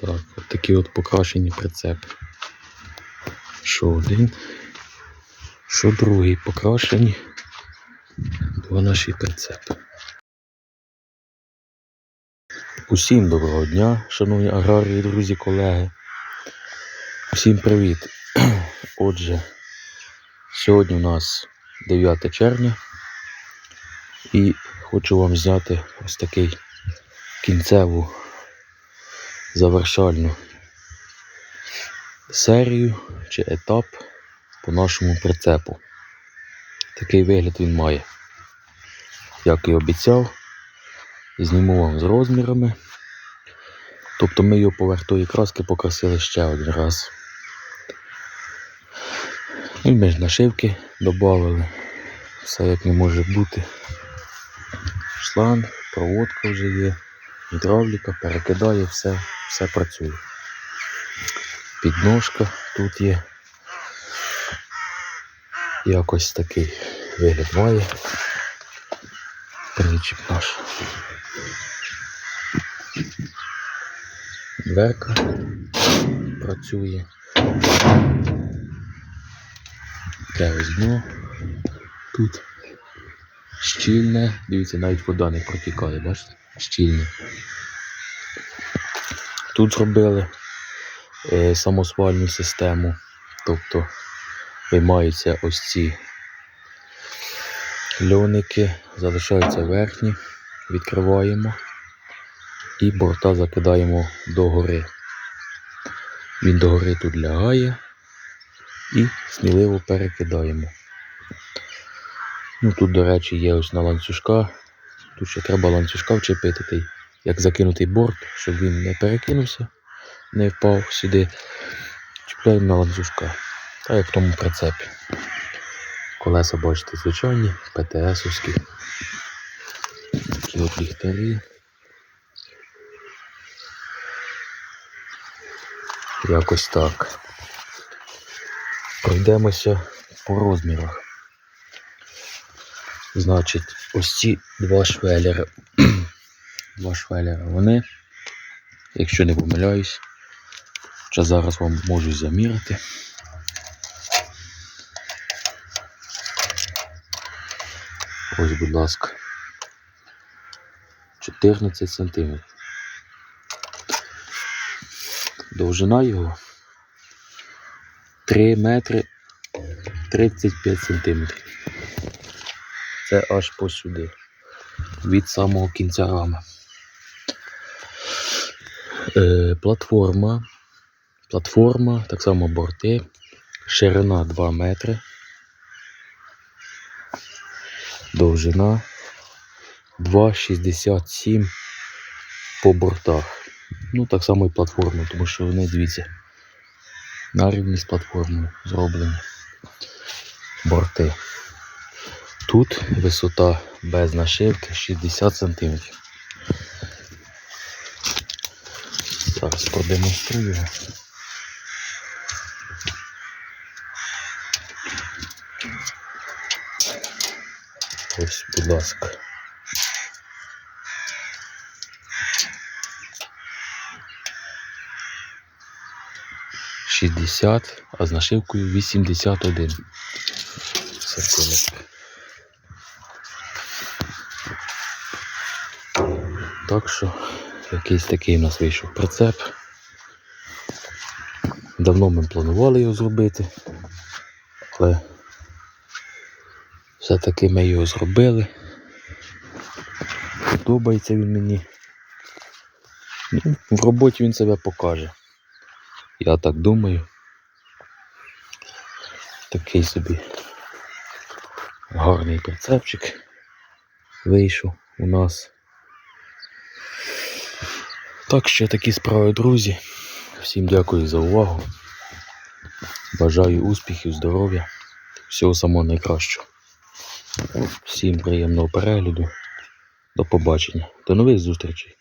Так, от такі от покрашені прицепи. Що один, що другий покрашені. Два наші прицепи. Усім доброго дня, шановні аграрії, друзі, колеги. Всім привіт. Отже, сьогодні у нас 9 червня і хочу вам зняти ось такий кінцеву завершальну серію чи етап по нашому прицепу. Такий вигляд він має. Як і обіцяв, зніму вам з розмірами. Тобто ми його поверх краски покрасили ще один раз. І ми ж нашивки додали. Все як не може бути. Шланг, проводка вже є, гідравліка, перекидає, все, все працює. Підножка тут є. Якось такий вигляд має. Причіп наш. Дверка працює. Таке ось дно. Тут щільне. Дивіться, навіть вода не протікає, бачите? Щільне. Тут зробили е, самосвальну систему. Тобто виймаються ось ці льоники, залишаються верхні, відкриваємо і борта закидаємо догори. Він догори тут лягає і сміливо перекидаємо. Ну Тут, до речі, є ось на ланцюжка. Тут ще треба ланцюжка вчепити, як закинутий борт, щоб він не перекинувся, не впав сюди. Чіпляємо на ланцюжка. Так як в тому прицепі. Колеса, бачите, звичайні, ПТСовські. Такі от ліхтарі. Якось так. Пройдемося по розмірах. Значить, ось ці два швелера. два швелера. Вони, якщо не помиляюсь, хоча зараз вам можу замірити. Ось, будь ласка. 14 сантиметрів. Довжина його 3 метри 35 сантиметрів. Це аж по сюди. Від самого кінця рами. Е, платформа. Платформа, так само борти. Ширина 2 метри. Довжина 2,67 по бортах. Ну, так само і платформа, тому що вони, дивіться, на рівні з платформою зроблені борти. Тут висота без нашивки 60 см. Зараз продемонструю. Ось, будь ласка. Шістдесят, а з нашивкою 81 сантиметр. Так що якийсь такий у нас вийшов прицеп. Давно ми планували його зробити, але все-таки ми його зробили. Подобається він мені. Ну, в роботі він себе покаже. Я так думаю. Такий собі гарний прицепчик вийшов у нас. Так що такі справи, друзі. Всім дякую за увагу. Бажаю успіхів, здоров'я, всього самого найкращого. Всім приємного перегляду. До побачення. До нових зустрічей.